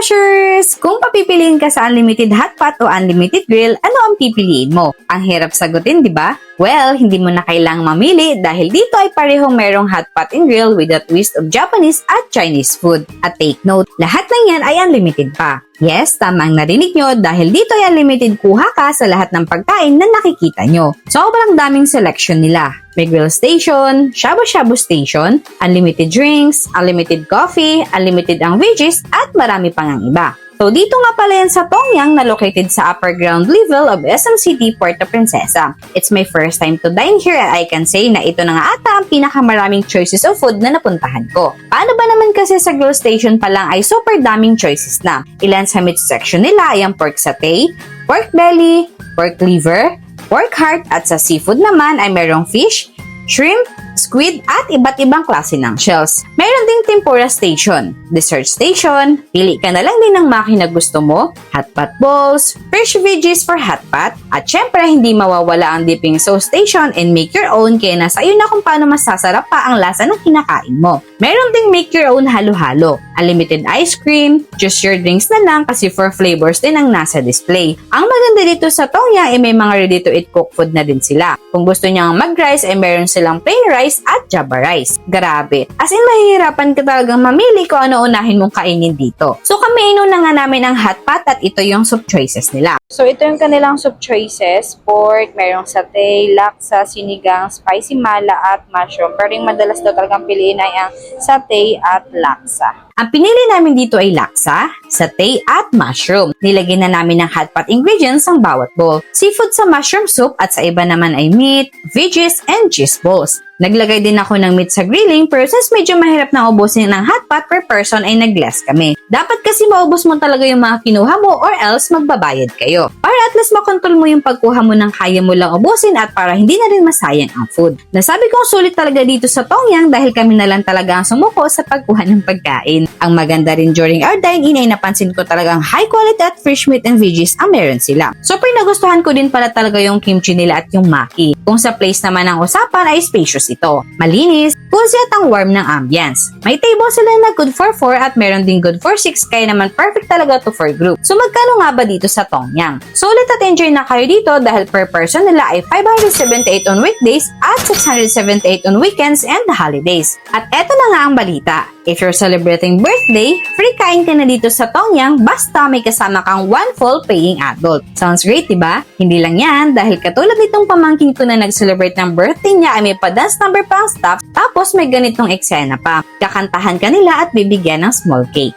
washers! Kung papipiliin ka sa unlimited hotpot o unlimited grill, ano ang pipiliin mo? Ang hirap sagutin, di ba? Well, hindi mo na kailangang mamili dahil dito ay parehong merong hotpot and grill with a twist of Japanese at Chinese food. At take note, lahat ng yan ay unlimited pa. Yes, tamang narinig nyo dahil dito ay unlimited kuha ka sa lahat ng pagkain na nakikita nyo. Sobrang daming selection nila. May grill station, shabu-shabu station, unlimited drinks, unlimited coffee, unlimited ang veggies, at marami pang ang iba. So dito nga pala yan sa Tongyang na located sa upper ground level of SM City, Puerto Princesa. It's my first time to dine here and I can say na ito na nga ata ang pinakamaraming choices of food na napuntahan ko. Paano ba naman kasi sa grill station pa lang ay super daming choices na. Ilan sa meat section nila ay ang pork satay, pork belly, pork liver, pork heart at sa seafood naman ay merong fish, shrimp, squid at iba't ibang klase ng shells. Meron ding tempura station, dessert station, pili ka na lang din ng maki na gusto mo, hot pot bowls, fresh veggies for hot pot, at syempre hindi mawawala ang dipping sauce station and make your own kaya nasa iyo na kung paano masasarap pa ang lasa ng kinakain mo. Meron ding make your own halo-halo, unlimited ice cream, choose your drinks na lang kasi for flavors din ang nasa display. Ang maganda dito sa Tongyang ay may mga ready to eat cook food na din sila. Kung gusto nyo mag-rice ay meron silang plain rice at java rice. Grabe. As in mahihirapan ka talagang mamili kung ano unahin mong kainin dito. So kami inuna nga namin ang hot pot at ito yung soup choices nila. So ito yung kanilang soup choices. Pork, merong satay, laksa, sinigang, spicy mala at mushroom. Pero yung madalas daw talagang piliin ay ang satay at laksa. Ang pinili namin dito ay laksa, satay at mushroom. Nilagyan na namin ng hot pot ingredients ang bawat bowl. Seafood sa mushroom soup at sa iba naman ay meat, veggies, and cheese balls. Naglagay din ako ng meat sa grilling pero since medyo mahirap na ubusin ng hot pot per person ay nag-less kami. Dapat kasi maubos mo talaga yung mga kinuha mo or else magbabayad kayo. Para at least makontrol mo yung pagkuha mo ng kaya mo lang ubusin at para hindi na rin masayang ang food. Nasabi kong sulit talaga dito sa Tongyang dahil kami na lang talaga ang sumuko sa pagkuha ng pagkain. Ang maganda rin during our dine-in ay napansin ko talagang high quality at fresh meat and veggies ang meron sila. Super nagustuhan ko din pala talaga yung kimchi nila at yung maki. Kung sa place naman ang usapan ay spacious ito. Malinis, cozy at ang warm ng ambience. May table sila na good for 4 at meron din good for 6 kaya naman perfect talaga to for group. So magkano nga ba dito sa Tongyang? Sulit at enjoy na kayo dito dahil per person nila ay 578 on weekdays at 678 on weekends and holidays. At eto na nga ang balita. If you're celebrating birthday, free kain ka na dito sa Tongyang basta may kasama kang one full paying adult. Sounds great, di ba? Hindi lang yan dahil katulad nitong pamangking ko na nag-celebrate ng birthday niya ay may pa-dance number pa ang staff tapos may ganitong eksena pa. Kakantahan ka nila at bibigyan ng small cake.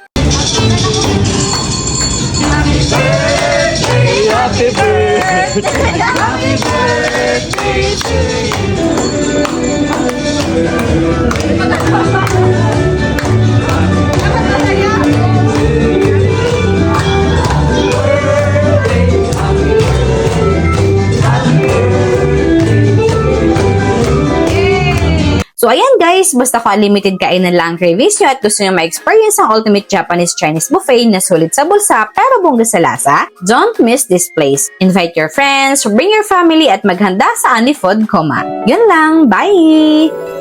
Happy birthday, happy birthday to you. So ayan guys, basta kung unlimited kainan lang ang cravings nyo at gusto nyo ma-experience ang ultimate Japanese Chinese buffet na sulit sa bulsa pero bongga sa lasa, don't miss this place. Invite your friends, bring your family at maghanda sa Anifood Coma. Yun lang, bye!